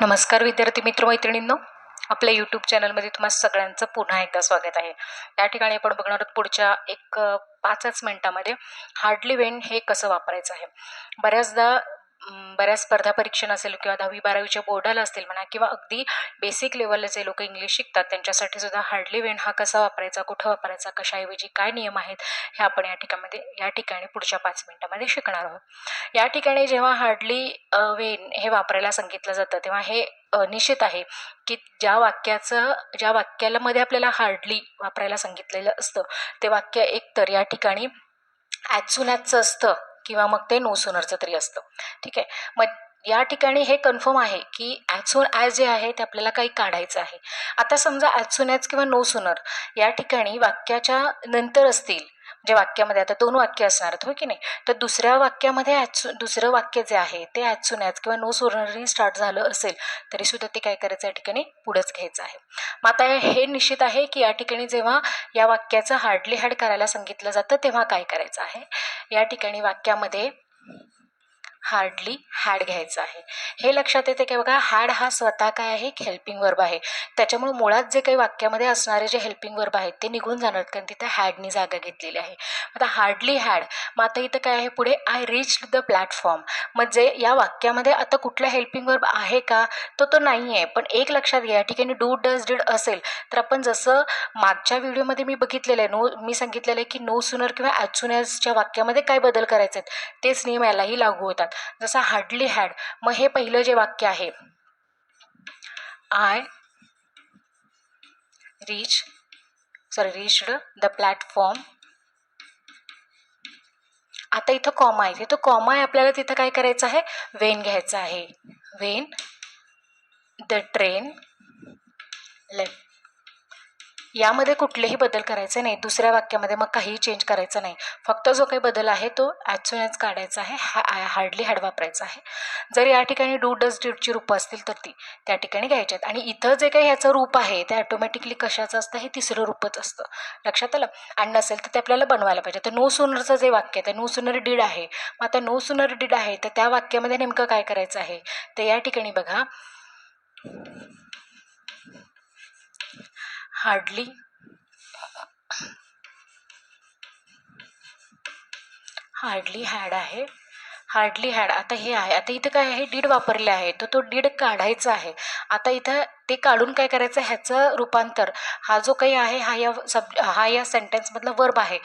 नमस्कार विद्यार्थी मित्र मैत्रिणींनो. आपल्या यूट्यूब चॅनलमध्ये तुम्हा सगळ्यांचं पुन्हा एकदा स्वागत आहे. या ठिकाणी आपण बघणार आहोत पुढच्या एक पाचच मिनिटामध्ये हार्डली वेन हे कसं वापरायचं आहे. बऱ्याचदा बऱ्याच स्पर्धा परीक्षण असेल किंवा दहावी बारावीच्या बोर्डाला असतील म्हणा किंवा अगदी बेसिक लेवलला जे लोक इंग्लिश शिकतात त्यांच्यासाठी सुद्धा हार्डली वेन हा कसा वापरायचा कुठं वापरायचा कशाऐवजी काय नियम आहेत हे आपण या ठिकाणामध्ये या ठिकाणी पुढच्या पाच मिनिटामध्ये शिकणार आहोत. या ठिकाणी जेव्हा हार्डली वेन हे वापरायला सांगितलं जातं तेव्हा हे निश्चित आहे की ज्या वाक्याचं ज्या वाक्याला मध्ये आपल्याला हार्डली वापरायला सांगितलेलं असतं ते वाक्य एकतर या ठिकाणी ॲज सुन ॲजचं असतं किंवा मग ते नो सुनरचं तरी असतं. ठीक आहे? मग या ठिकाणी हे कन्फर्म आहे की ॲज ॲज जे आहे ते आपल्याला काही काढायचं आहे. आता समजा ॲज ॲज किंवा नो सुनर या ठिकाणी वाक्याच्या नंतर असतील म्हणजे वाक्यामध्ये आता दोन वाक्य असणार आहेत हो की नाही? तर दुसऱ्या वाक्यामध्ये ॲज दुसरं वाक्य जे आहे ते ॲज ॲज किंवा नो सुनरनी स्टार्ट झालं असेल तरीसुद्धा ते काय करायचं या ठिकाणी? पुढंच घ्यायचं आहे. मग आता हे निश्चित आहे की या ठिकाणी जेव्हा या वाक्याचं हार्डली हॅड करायला सांगितलं जातं तेव्हा काय करायचं आहे? या ठिकाणी वाक्यामध्ये हार्डली हॅड घ्यायचं आहे. हे लक्षात येते की बघा हॅड हा स्वतः काय आहे? एक हेल्पिंग वर्ब आहे. त्याच्यामुळे मुळात जे काही वाक्यामध्ये असणारे जे हेल्पिंग वर्ब आहेत ते निघून जाणार कारण तिथे हॅडनी जागा घेतलेली आहे. आता हार्डली हॅड मग आता इथं काय आहे पुढे? आय रीच द प्लॅटफॉर्म मग जे या वाक्यामध्ये आता कुठला हेल्पिंग वर्ब आहे का? तो तो नाही आहे पण एक लक्षात घ्या या ठिकाणी डू डज डिड असेल तर आपण जसं मागच्या व्हिडिओमध्ये मी बघितलेलं आहे नो मी सांगितलेलं आहे की नो सुनर किंवा ॲज सुन ॲजच्या वाक्यामध्ये काय बदल करायचे आहेत तेच नियम यालाही लागू होतात. जसं हार्डली हॅड मग हे पहिलं जे वाक्य आहे. I reach sorry reached the platform. आता इथं कॉमा आहे. तिथं कॉमा आहे आपल्याला तिथं काय करायचं आहे? वेन घ्यायचं आहे. वेन द ट्रेन लेफ्ट यामध्ये कुठलेही बदल करायचे नाही. दुसऱ्या वाक्यामध्ये मग काहीही चेंज करायचं नाही. फक्त जो काही बदल आहे तो ॲज सुन ॲज काढायचा आहे. हा हार्डली हॅड वापरायचा आहे. जर या ठिकाणी डू डज डीडची रूपं असतील तर ती त्या ठिकाणी घ्यायची आहेत. आणि इथं जे काही ह्याचं रूप आहे ते ॲटोमॅटिकली कशाचं असतं? हे तिसरं रूपच असतं. लक्षात आलं? आणि नसेल तर ते आपल्याला बनवायला पाहिजे. तर नो सुनरचं जे वाक्य आहे ते नो सुनर डीड आहे. मग आता नो सुनर डीड आहे तर त्या वाक्यामध्ये नेमकं काय करायचं आहे? तर या ठिकाणी बघा. हार्डली. हार्डली हॅड आहे. Hardly had. आता हे आहे. आता इथं काय आहे? डीड वापरले आहे. तर तो डीड काढायचा आहे. आता इथं ते काढून काय करायचं? ह्याचं रूपांतर. हा जो काही आहे हा या सब हा या सेंटेन्समधला वर्ब आहे.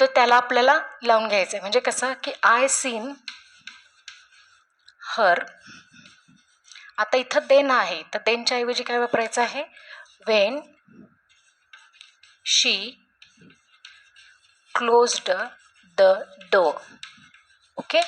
तर त्याला आपल्याला लावून घ्यायचं आहे म्हणजे कसं? की आय सीन हर आता इथं देन आहे. तर देनच्या ऐवजी काय वापरायचं आहे? When she closed the door okay?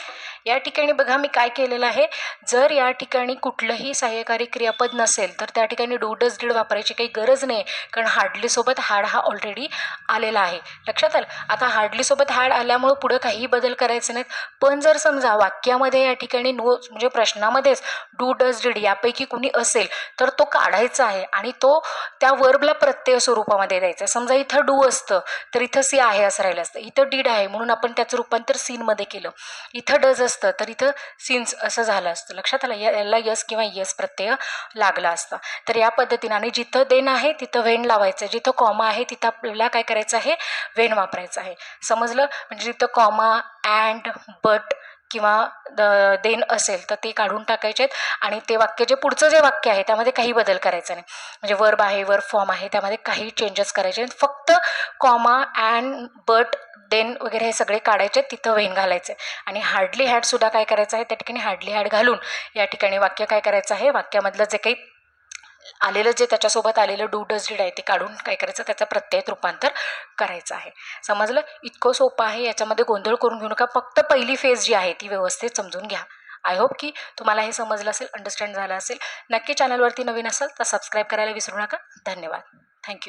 या ठिकाणी बघा मी काय केलेलं आहे. जर या ठिकाणी कुठलंही सहाय्यकारी क्रियापद नसेल तर त्या ठिकाणी डू डज डीड वापरायची काही गरज नाही कारण हार्डलीसोबत हॅड हा ऑलरेडी आलेला आहे. लक्षात आलं? आता हार्डलीसोबत हॅड आल्यामुळं पुढं काहीही बदल करायचे नाहीत. पण जर समजा वाक्यामध्ये या ठिकाणी नो म्हणजे प्रश्नामध्येच डू डज डीड यापैकी कुणी असेल तर तो काढायचा आहे आणि तो त्या वर्बला प्रत्यय स्वरूपामध्ये द्यायचा समजा इथं डू असतं तर इथं सी आहे असं राहिलं असतं. इथं डीड आहे म्हणून आपण त्याचं रूपांतर सीनमध्ये केलं. इथं डज असतं तर इथं सीन्स असं झालं असतं. लक्षात आलं या- याला यस किंवा यस प्रत्यय लागला असता. तर या पद्धतीनं आणि जिथं देन आहे तिथं वेन लावायचं आहे. जिथं कॉमा आहे तिथं आपल्याला काय करायचं आहे? वेन वापरायचं आहे. समजलं? म्हणजे जिथं कॉमा अँड बट किंवा द देन असेल तर ते काढून टाकायचे आहेत. आणि ते वाक्य जे पुढचं जे वाक्य आहे त्यामध्ये काही बदल करायचा नाही. म्हणजे वर्ब आहे वर्ब फॉर्म आहे त्यामध्ये काही चेंजेस करायचे आहेत. फक्त कॉमा अँड बट देन वगैरे हे सगळे काढायचे तिथं वेन घालायचे. आणि हार्डली हॅडसुद्धा काय करायचं आहे त्या ठिकाणी हार्डली हॅड घालून या ठिकाणी वाक्य काय करायचं आहे? वाक्यामधलं जे काही आलेलं जे त्याच्यासोबत आलेलं डू डज डीड आहे ते काढून काय करायचं त्याचं प्रत्ययात रूपांतर करायचं आहे. समजलं? इतकं सोपं आहे याच्यामध्ये गोंधळ करून घेऊ नका. फक्त पहिली फेज जी आहे ती व्यवस्थित समजून घ्या. आय होप की तुम्हाला हे समजलं असेल अंडरस्टँड झालं असेल. नक्की चॅनलवरती नवीन असाल तर सबस्क्राईब करायला विसरू नका. धन्यवाद. थँक्यू